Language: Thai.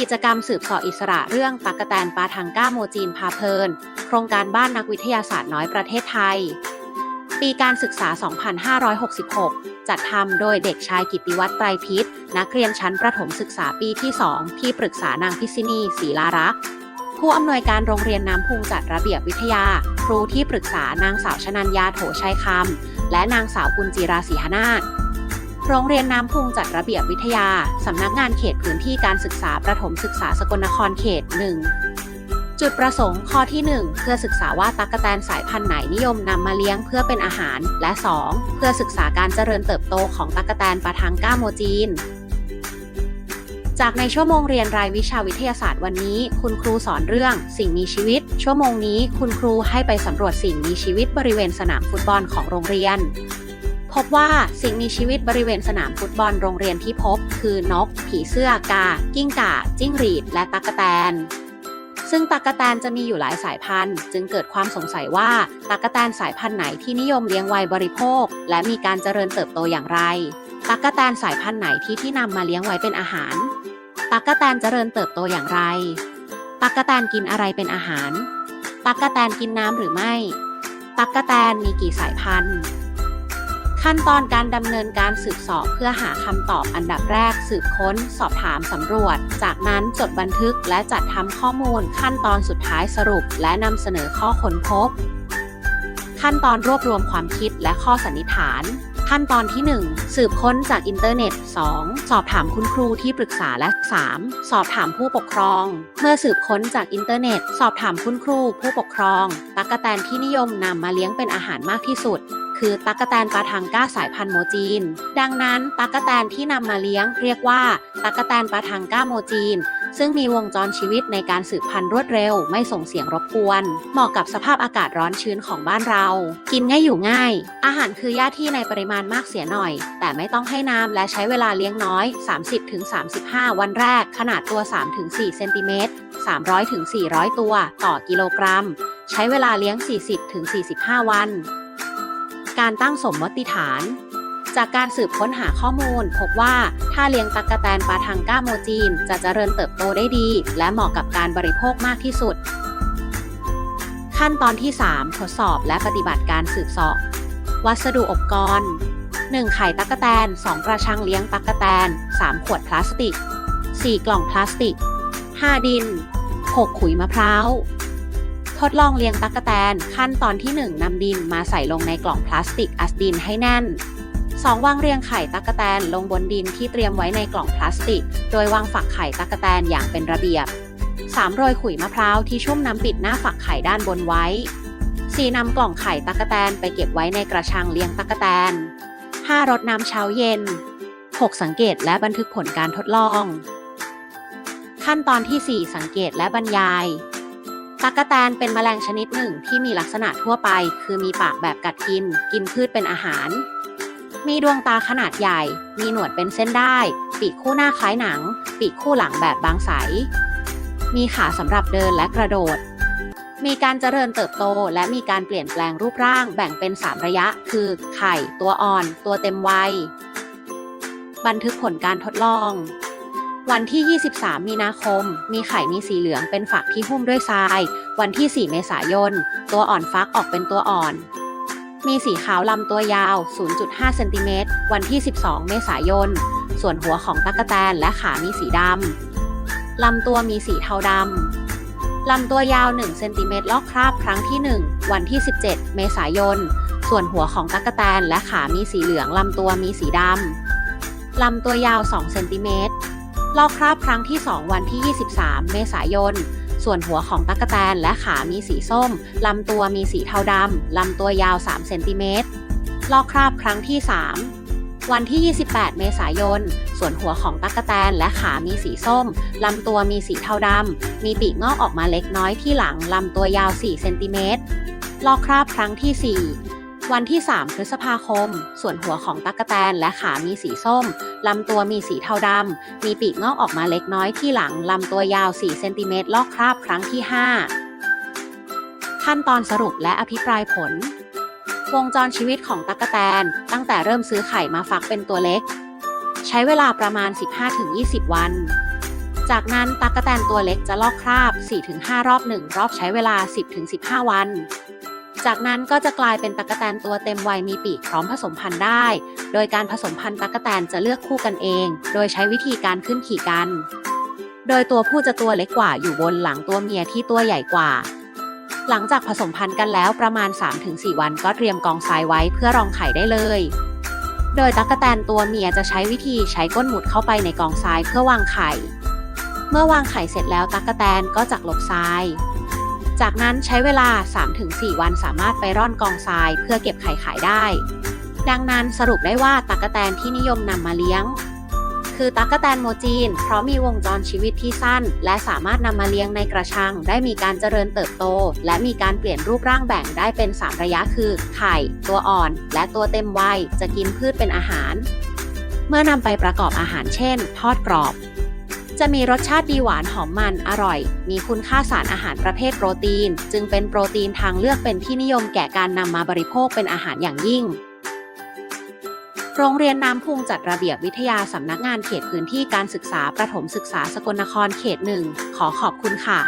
กิจกรรมสืบสอบอิสระเรื่องตักกแตนปาทังก้าโมจีนพาเพลิน โครงการบ้านนักวิทยาศาสตร์น้อยประเทศไทย ปีการศึกษา 2566 จัดทำโดยเด็กชายกิติวัตรไตรพิษ นักเรียนชั้นประถมศึกษาปีที่ 2 ที่ปรึกษานางพิษินีศรีลารักษ์ผู้อำนวยการโรงเรียนน้ำพุงจัดระเบียบวิทยา ครูที่ปรึกษานางสาวชนัญญาโถชัยคำและนางสาวกุญจีราศรีหนาถ โรงเรียนน้ำพุงจัดระเบียบวิทยา สำนักงานเขตพื้นที่การศึกษาประถมศึกษาสกลนครเขต 1 จุดประสงค์ข้อที่ 1 เพื่อศึกษาว่าตั๊กแตนสายพันธุ์ไหนนิยมนำมาเลี้ยงเพื่อเป็นอาหาร และ 2 เพื่อศึกษาการเจริญเติบโตของตั๊กแตนปะทังก้าโมจีนจากในชั่วโมงเรียนรายวิชาวิทยาศาสตร์วันนี้ คุณครูสอนเรื่อง สิ่งมีชีวิต ชั่วโมงนี้คุณครูให้ไปสำรวจสิ่งมีชีวิตบริเวณสนามฟุตบอลของโรงเรียน พบว่าสิ่งมีชีวิตบริเวณสนามฟุตบอลโรงเรียนที่พบ คือนก ผีเสื้อกา กิ้งก่า จิ้งหรีด และตั๊กแตน ซึ่งตั๊กแตนจะมีอยู่หลายสายพันธุ์ จึงเกิดความสงสัยว่าตั๊กแตนสายพันธุ์ไหนที่นิยมเลี้ยงไว้บริโภค และมีการเจริญเติบโตอย่างไร ตั๊กแตนสายพันธุ์ไหนที่ที่นำมาเลี้ยงไว้เป็นอาหาร ตั๊กแตนเจริญเติบโตอย่างไร ตั๊กแตนกินอะไรเป็นอาหาร ตั๊กแตนกินน้ำหรือไม่ ตั๊กแตนมีกี่สายพันธุ์ ขั้นตอนการดำเนินการสืบสอบเพื่อหาคำตอบอันดับแรก สืบค้น สอบถามสำรวจ จากนั้นจดบันทึกและจัดทำข้อมูล ขั้นตอนสุดท้ายสรุป และนำเสนอข้อค้นพบ ขั้นตอนรวบรวมความคิดและข้อสันนิษฐานขั้นตอนที่ 1 สืบค้นจากอินเทอร์เน็ต 2. สอบถามคุณครูที่ปรึกษาและ 3. สอบถามผู้ปกครอง เมื่อสืบค้นจากอินเทอร์เน็ต สอบถามคุณครู ผู้ปกครอง ตั๊กแตนที่นิยมนำมาเลี้ยงเป็นอาหารมากที่สุด คือตั๊กแตนปาทังก้าสายพันธุ์โมจีน ดังนั้นตั๊กแตนที่นำมาเลี้ยงเรียกว่าตั๊กแตนปาทังก้าโมจีน ซึ่งมีวงจรชีวิตในการสืบพันธุ์รวดเร็ว ไม่ส่งเสียงรบกวน เหมาะกับสภาพอากาศร้อนชื้นของบ้านเรา กินง่ายอยู่ง่าย อาหารคือหญ้าที่ในปริมาณมากเสียหน่อย แต่ไม่ต้องให้น้ำและใช้เวลาเลี้ยงน้อย 30-35 วันแรก ขนาดตัว 3-4 เซนติเมตร 300-400 ตัว ต่อกิโลกรัม ใช้เวลาเลี้ยง 40-45 วัน การตั้งสมมติฐาน จากการสืบค้นหาข้อมูล พบว่าถ้าเลี้ยงตักกะแตนปลาทังก้าโมจีน จะเจริญเติบโตได้ดี และเหมาะกับการบริโภคมากที่สุด ขั้นตอนที่ 3 ทดสอบและปฏิบัติการสืบเสอบ วัสดุอุปกรณ์ 1. ไข่ตักกะแตน 2 กระชังเลี้ยงตักกะแตน 3 ขวดพลาสติก 4 กล่องพลาสติก 5 ดิน 6 ขุยมะพร้าว ทดลองเลี้ยงตั๊กแตน ขั้นตอนที่ 1นำดินมาใส่ลงในกล่องพลาสติกอัดดินให้แน่น 2. วางเรียงไข่ตั๊กแตนลงบนดินที่เตรียมไว้ในกล่องพลาสติก โดยวางฝักไข่ตั๊กแตนอย่างเป็นระเบียบ 3. โรยขุยมะพร้าวที่ชุ่มน้ำปิดหน้าฝักไข่ด้านบนไว้ 4. นำกล่องไข่ตั๊กแตนไปเก็บไว้ในกระชังเลี้ยงตั๊กแตน 5. รดน้ำเช้าเย็น 6. สังเกตและบันทึกผลการทดลอง ขั้นตอนที่ 4 สังเกตและบรรยาย ตั๊กแตนเป็นแมลงชนิดหนึ่งที่มีลักษณะทั่วไป คือมีปากแบบกัดกิน กินพืชเป็นอาหาร มีดวงตาขนาดใหญ่ มีหนวดเป็นเส้นได้ ปีกคู่หน้าคล้ายหนัง ปีกคู่หลังแบบบางใสมีขาสำหรับเดินและกระโดด มีการเจริญเติบโตและมีการเปลี่ยนแปลงรูปร่างแบ่งเป็น 3 ระยะ คือ ไข่ ตัวอ่อน ตัวเต็มวัย บันทึกผลการทดลอง วันที่ 23 มีนาคม มีไข่มีสีเหลืองเป็นฝักที่หุ้มด้วยทราย วันที่ 4 เมษายน ตัวอ่อนฟักออกเป็นตัวอ่อน มีสีขาวลำตัวยาว 0.5 เซนติเมตร วันที่ 12 เมษายน ส่วนหัวของตั๊กแตนและขามีสีดำ ลำตัวมีสีเทาดำ ลำตัวยาว 1 เซนติเมตรลอกคราบครั้งที่ 1 วันที่ 17 เมษายน ส่วนหัวของตั๊กแตนและขามีสีเหลืองลำตัวมีสีดำลำตัวยาว 2 เซนติเมตร ลอกคราบครั้งที่ 2 วันที่ 23 เมษายน ส่วนหัวของตั๊กแตนและขามีสีส้ม ลำตัวมีสีเทาดำ ลำตัวยาว 3 เซนติเมตร ลอกคราบครั้งที่ 3 วันที่ 28 เมษายน ส่วนหัวของตั๊กแตนและขามีสีส้ม ลำตัวมีสีเทาดำ มีปีกงอกออกมาเล็กน้อยที่หลัง ลำตัวยาว 4 เซนติเมตร ลอกคราบครั้งที่ 4 วันที่ 3 พฤษภาคม ส่วนหัวของตั๊กแตนและขามีสีส้ม ลำตัวมีสีเทาดำ มีปีกงอกออกมาเล็กน้อยที่หลัง ลำตัวยาว 4 เซนติเมตรลอกคราบครั้งที่ 5 ขั้นตอนสรุปและอภิปรายผล วงจรชีวิตของตั๊กแตน ตั้งแต่เริ่มซื้อไข่มาฟักเป็นตัวเล็ก ใช้เวลาประมาณ 15-20 วันจากนั้นตั๊กแตนตัวเล็กจะลอกคราบ 4-5 รอบ 1 รอบใช้เวลา 10-15 วัน จากนั้นก็จะกลายเป็นตั๊กแตนตัวเต็มวัยมีปีกพร้อมผสมพันธุ์ได้ โดยการผสมพันธุ์ตั๊กแตนจะเลือกคู่กันเอง โดยใช้วิธีการขึ้นขี่กัน โดยตัวผู้จะตัวเล็กกว่าอยู่บนหลังตัวเมียที่ตัวใหญ่กว่า หลังจากผสมพันธุ์กันแล้วประมาณ 3-4 วันก็เตรียมกองทรายไว้เพื่อรองไข่ได้เลย โดยตั๊กแตนตัวเมียจะใช้วิธีใช้ก้นหมุดเข้าไปในกองทรายเพื่อวางไข่ เมื่อวางไข่เสร็จแล้วตั๊กแตนก็จะหลบทราย จากนั้นใช้เวลา 3-4 วันสามารถไปร่อนกองทรายเพื่อเก็บไข่ขายได้ ดังนั้นสรุปได้ว่าตั๊กแตนที่นิยมนำมาเลี้ยง คือตั๊กแตนโมจีน เพราะมีวงจรชีวิตที่สั้น และสามารถนำมาเลี้ยงในกระชัง ได้มีการเจริญเติบโต และมีการเปลี่ยนรูปร่างแบ่งได้เป็น 3 ระยะคือ ไข่ ตัวอ่อน และตัวเต็มวัยจะกินพืชเป็นอาหาร เมื่อนำไปประกอบอาหารเช่น ทอดกรอบ จะมีรสชาติดีหวานหอมมันอร่อย มีคุณค่าสารอาหารประเภทโปรตีน จึงเป็นโปรตีนทางเลือกเป็นที่นิยมแก่การนำมาบริโภคเป็นอาหารอย่างยิ่ง โรงเรียนน้ำพุงจัดระเบียบวิทยาสำนักงานเขตพื้นที่การศึกษาประถมศึกษาสกลนครเขตหนึ่งขอขอบคุณค่ะ